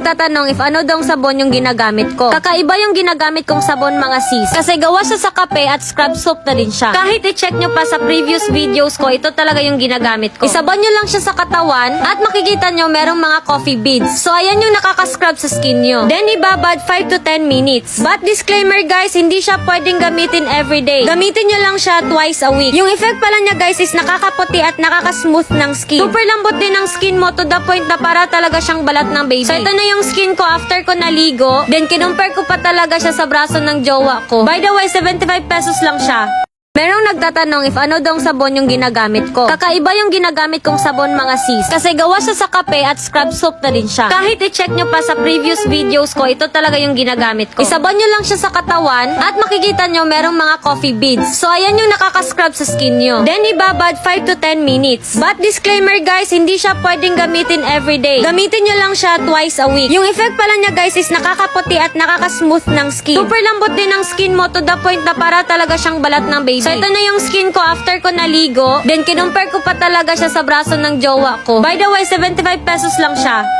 nagtatanong if ano dong sabon yung ginagamit ko. Kakaiba yung ginagamit kong sabon mga sis. Kasi gawa siya sa kape at scrub soap na din siya. Kahit i-check nyo pa sa previous videos ko, ito talaga yung ginagamit ko. Isaban nyo lang siya sa katawan at makikita nyo merong mga coffee beads. So ayan yung nakaka-scrub sa skin nyo. Then ibabad 5 to 10 minutes. But disclaimer guys, hindi siya pwedeng gamitin everyday. Gamitin nyo lang siya twice a week. Yung effect pala niya guys is nakakaputi at nakaka-smooth ng skin. Super lambot din ng skin mo to the point na para talaga siyang balat ng baby. So ito na yung skin ko after ko naligo. Then kinumpare ko pa talaga siya sa braso ng jowa ko. By the way, 75 pesos lang siya. Merong nagtatanong if ano dong sabon yung ginagamit ko. Kakaiba yung ginagamit kong sabon mga sis. Kasi gawa siya sa kape at scrub soap na din siya. Kahit i-check nyo pa sa previous videos ko, ito talaga yung ginagamit ko. Isaban nyo lang siya sa katawan at makikita nyo merong mga coffee beads. So ayan yung nakaka-scrub sa skin nyo. Then ibabad 5 to 10 minutes. But disclaimer guys, hindi siya pwedeng gamitin everyday. Gamitin nyo lang siya twice a week. Yung effect pala niya guys is nakakaputi at nakaka-smooth ng skin. Super lambot din ng skin mo to the point na para talaga siyang balat ng baby. So ito na yung skin ko after ko naligo. Then kinumpare ko pa talaga siya sa braso ng jowa ko. By the way, 75 pesos lang siya.